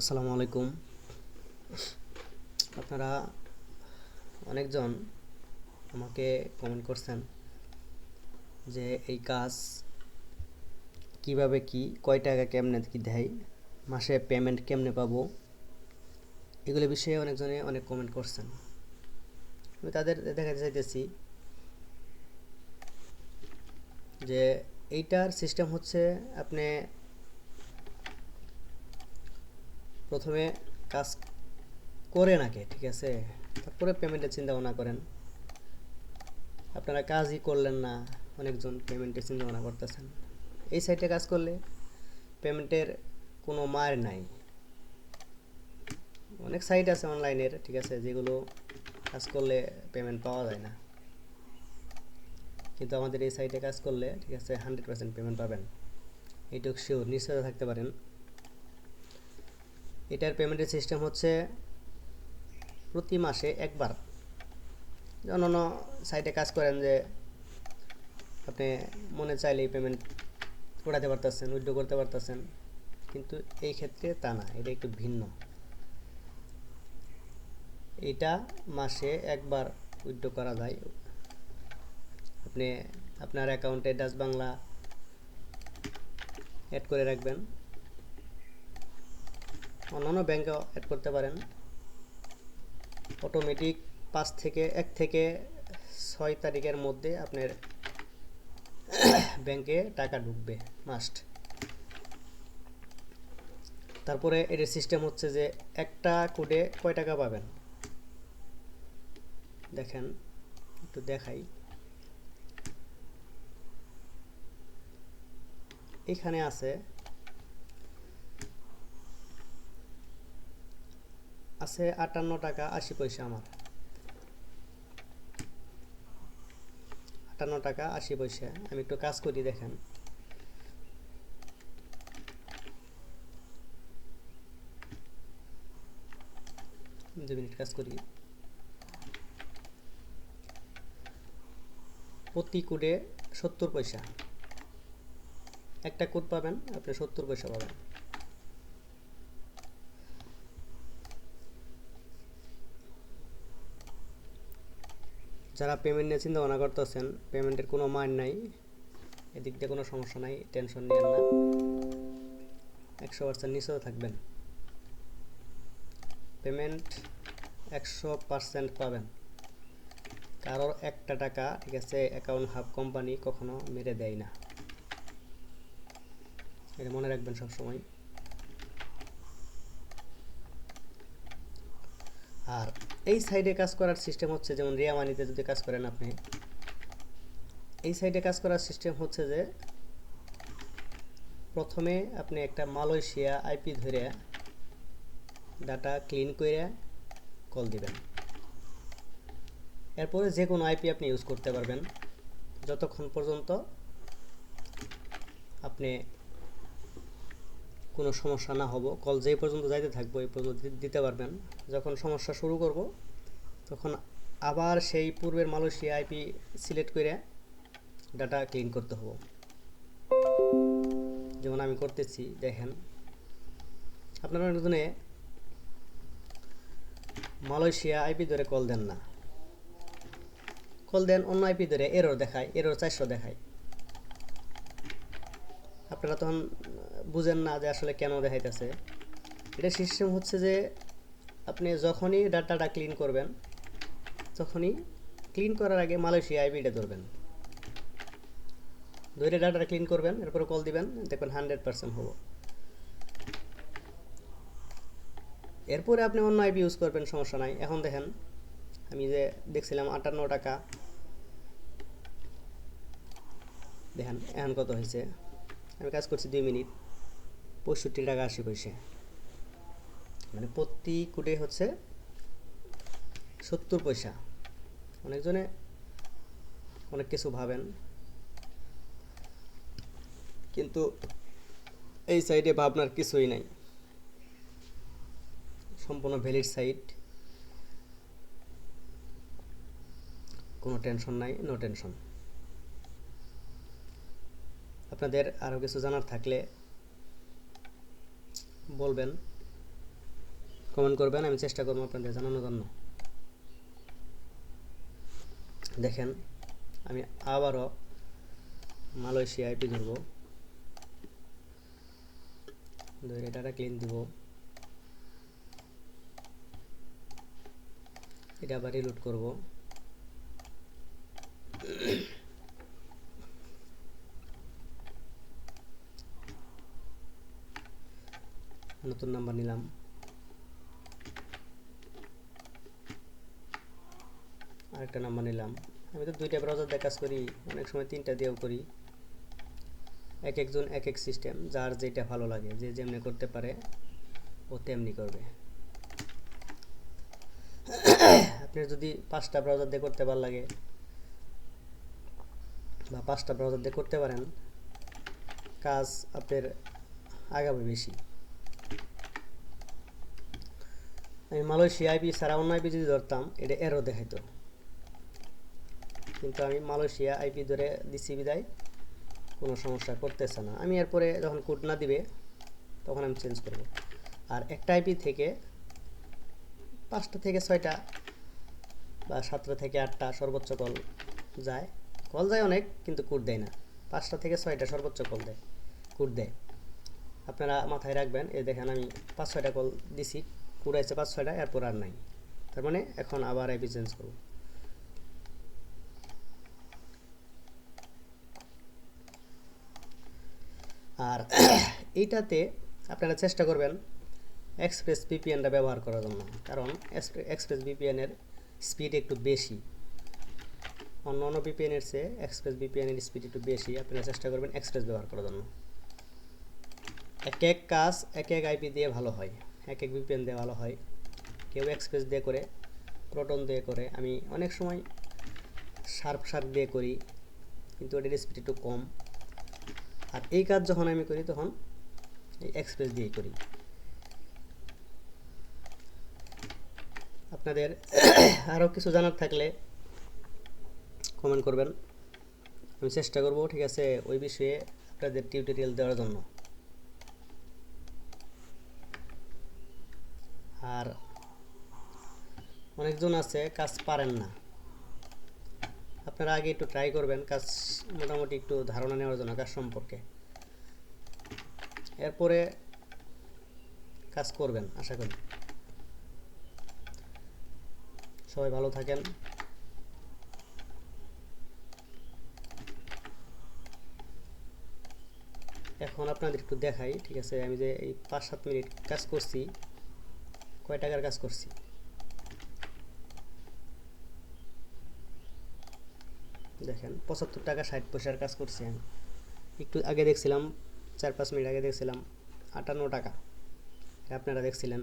আসসালামু আলাইকুম। আপনারা অনেকজন আমাকে কমেন্ট করছেন যে এই কাজ কীভাবে কি, কয় টাকা কেমনে কি দেয়, মাসে পেমেন্ট কেমনে পাবো, এগুলো বিষয়ে অনেকজনে অনেক কমেন্ট করছেন। আমি তাদের দেখাতে চাইতেছি যে এইটার সিস্টেম হচ্ছে আপনি প্রথমে কাজ করে নাকে, ঠিক আছে? তারপরে পেমেন্টের চিন্তা ভাবনা করেন। আপনারা কাজই করলেন না, অনেকজন পেমেন্টের চিন্তা ভাবনা করতেছেন। এই সাইটে কাজ করলে পেমেন্টের কোনো মার নাই। অনেক সাইট আছে অনলাইনের ঠিক আছে, যেগুলো কাজ করলে পেমেন্ট পাওয়া যায় না। কিন্তু আমাদের এই সাইটে কাজ করলে, ঠিক আছে হান্ড্রেড পার্সেন্ট পেমেন্ট পাবেন। এইটুকু শিওর নিশ্চয়তা থাকতে পারেন। এটার পেমেন্টের সিস্টেম হচ্ছে প্রতি মাসে একবার। অন্য সাইটে কাজ করেন যে আপনি মনে চাইলেই পেমেন্ট উঠাতে পারতেছেন, উইথড্র করতে পারতেছেন, কিন্তু এই ক্ষেত্রে তা না, এটা একটু ভিন্ন। এটা মাসে একবার উইথড্র করা যায়। আপনি আপনার অ্যাকাউন্টে ডাচ বাংলা অ্যাড করে রাখবেন। অন্যান্য ব্যাংকেও অ্যাড করতে পারেন। অটোমেটিক পাঁচ থেকে এক থেকে ছয় তারিখের মধ্যে আপনার ব্যাংকে টাকা ঢুকবে মাস্ট তারপরে এটার সিস্টেম হচ্ছে যে একটা কোডে কয় টাকা পাবেন? দেখেন, একটু দেখাই। এখানে আছে আছে আটান্ন টাকা আশি পয়সা আমার। আটান্ন টাকা আশি পয়সা। আমি একটু কাজ করি, দেখেন। দু মিনিট কাজ করি। প্রতি কোডে সত্তর পয়সা। একটা কোড পাবেন, আপনি সত্তর পয়সা পাবেন। যারা পেমেন্ট নিয়ে চিন্তা ভাবনা করতেছেন পেমেন্টের কোনো মান নাই, এদিক দিয়ে কোনো সমস্যা নাই টেনশন নিয়েন না। একশো পার্সেন্ট নিশ্চিত থাকবেন। পেমেন্ট একশো পার্সেন্ট পাবেন। কারোর একটা টাকা, ঠিক আছে অ্যাকাউন্ট হাফ কোম্পানি কখনো মেরে দেয় না। এটা মনে রাখবেন সবসময়। আর এই সাইডে কাজ করার সিস্টেম হচ্ছে যেমন রিয়া মানিতে যদি কাজ করেন আপনি, এই সাইডে কাজ করার সিস্টেম হচ্ছে যে প্রথমে আপনি একটা মালয়েশিয়া আইপি ধরে ডাটা ক্লিন করে কল দিবেন। এরপরে যে কোনো আইপি আপনি ইউজ করতে পারবেন। যতক্ষণ পর্যন্ত আপনি কোনো সমস্যা না হব। কল যেই পর্যন্ত যাইতে থাকব, এই পর্যন্ত দিতে পারবেন। যখন সমস্যা শুরু করব, তখন আবার সেই পূর্বের মালয়েশিয়া আইপি সিলেক্ট করে ডাটা ক্লিন করতে হব। যেমন আমি করতেছি, দেখেন। আপনারা অনেকজনে মালয়েশিয়া আইপি ধরে কল দেন না। কল দেন অন্য আইপি ধরে এরর দেখায় এরর চারশো দেখায়। আপনারা তখন বুঝেন না যে আসলে কেন দেখাইতেছে। এটা সিস্টেম হচ্ছে যে আপনি যখনই ডাটাটা ক্লিন করবেন, তখনই ক্লিন করার আগে মালয়েশিয়া আইপিটা ধরবেন। ধরে ডাটাটা ক্লিন করবেন, এরপরে কল দিবেন, দেখবেন হান্ড্রেড পার্সেন্ট হব এরপরে আপনি অন্য আইপি ইউজ করবেন, সমস্যা নাই। এখন দেখেন, আমি যে দেখছিলাম আটান্ন টাকা। দেখেন এখন কত হয়েছে? আমি কাজ করছি দুই মিনিট। পঁয়ষট্টি টাকা আশি পয়সা। মানে প্রতি কোটে হচ্ছে সত্তর পয়সা। অনেকজনে অনেক কিছু ভাবেন। কিন্তু এই সাইডে ভাবনার কিছুই নাই। সম্পূর্ণ ভ্যালিড সাইড কোনো টেনশন নাই নো টেনশন আপনাদের আরও কিছু জানার থাকলে বলবেন কমেন্ট করবেন, আমি চেষ্টা করব আপনাদের জানানোর জন্য। দেখেন, আমি আবারও মালয়েশিয়া আইপি ধরবো ধরে এটাটা ক্লিন দিব। এটা আবার রিলোড করব। নতুন নাম্বার নিলাম। আরেকটা নাম্বার নিলাম। আমি তো দুইটা ব্রাউজার দিয়ে কাজ করি, অনেক সময় তিনটা দিয়েও করি। এক একজন, এক এক সিস্টেম যার যেটা ভালো লাগে, যে যেমনি করতে পারে, ও তেমনি করবে। আপনি যদি পাঁচটা ব্রাউজার দিয়ে করতে ভালো লাগে, বা পাঁচটা ব্রাউজার দিয়ে করতে পারেন, কাজ আপনার আগাবে বেশি। আমি মালয়েশিয়া আইপি ছাড়া অন্য আইপি যদি ধরতাম, এটা এরও দেখাইতো। কিন্তু আমি মালয়েশিয়া আইপি ধরে দিছি বিদায়, কোনো সমস্যা করতেছে না। আমি এরপরে যখন কোড না দিবে, তখন আমি চেঞ্জ করব। আর একটা আইপি থেকে পাঁচটা থেকে ছয়টা বা সাতটা থেকে আটটা সর্বোচ্চ কল যায়। কল যায় অনেক, কিন্তু কোড দেয় না। পাঁচটা থেকে ছয়টা সর্বোচ্চ কল দেয়, কোড দেয়। আপনারা মাথায় রাখবেন এই দেখেন আমি পাঁচ ছয়টা কল দিছি। কোড আছে পাঁচ ছয়টা, এরপর আর নাই। তার মানে এখন আবার আইপি চেঞ্জ করব। আর এইটাতে আপনারা চেষ্টা করবেন এক্সপ্রেস ভিপিএনটা ব্যবহার করার জন্য, কারণ এক্সপ্রেস ভিপিএনের স্পিড একটু বেশি। অন্য অন্য ভিপিএনের চেয়ে এক্সপ্রেস ভিপিএনের স্পিড একটু বেশি, আপনারা চেষ্টা করবেন এক্সপ্রেস ব্যবহার করার জন্য। এক এক কাজ এক এক আইপি দিয়ে ভালো হয়। এক এক ভিপিএন দিয়ে ভালো হয়। কেউ এক্সপ্রেস দিয়ে করে প্রোটন দিয়ে করে। আমি অনেক সময় শার্প শার্প দিয়ে করি, কিন্তু ওটার স্পিড একটু কম। আর এই কাজ যখন আমি করি, তখন এই এক্সপ্রেস দিয়ে করি। আপনাদের আরও কিছু জানার থাকলে কমেন্ট করবেন। আমি চেষ্টা করব, ঠিক আছে, ওই বিষয়ে আপনাদের টিউটোরিয়াল দেওয়ার জন্য। আর অনেকজন আছে, কাজ পারেন না। আপনারা আগে একটু ট্রাই করবেন, কাজ মোটামুটি একটু ধারণা নেওয়ার জন্য কাজ সম্পর্কে। এরপরে কাজ করবেন, আশা করি। সবাই ভালো থাকেন। এখন আপনাদের একটু দেখাই, ঠিক আছে? আমি যে এই পাঁচ সাত মিনিট কাজ করছি কয় টাকার কাজ করছি? দেখেন, পঁচাত্তর টাকা ষাট পয়সার কাজ করছি আমি। একটু আগে দেখছিলাম, চার পাঁচ মিনিট আগে দেখছিলাম, আটান্ন টাকা। আপনারা দেখছিলেন।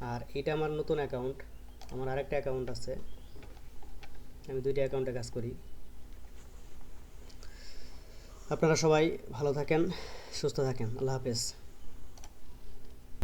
আর এটা আমার নতুন অ্যাকাউন্ট আমার আরেকটা অ্যাকাউন্ট আছে। আমি দুইটা অ্যাকাউন্টে কাজ করি। আপনারা সবাই ভালো থাকেন, সুস্থ থাকেন। আল্লাহ হাফেজ।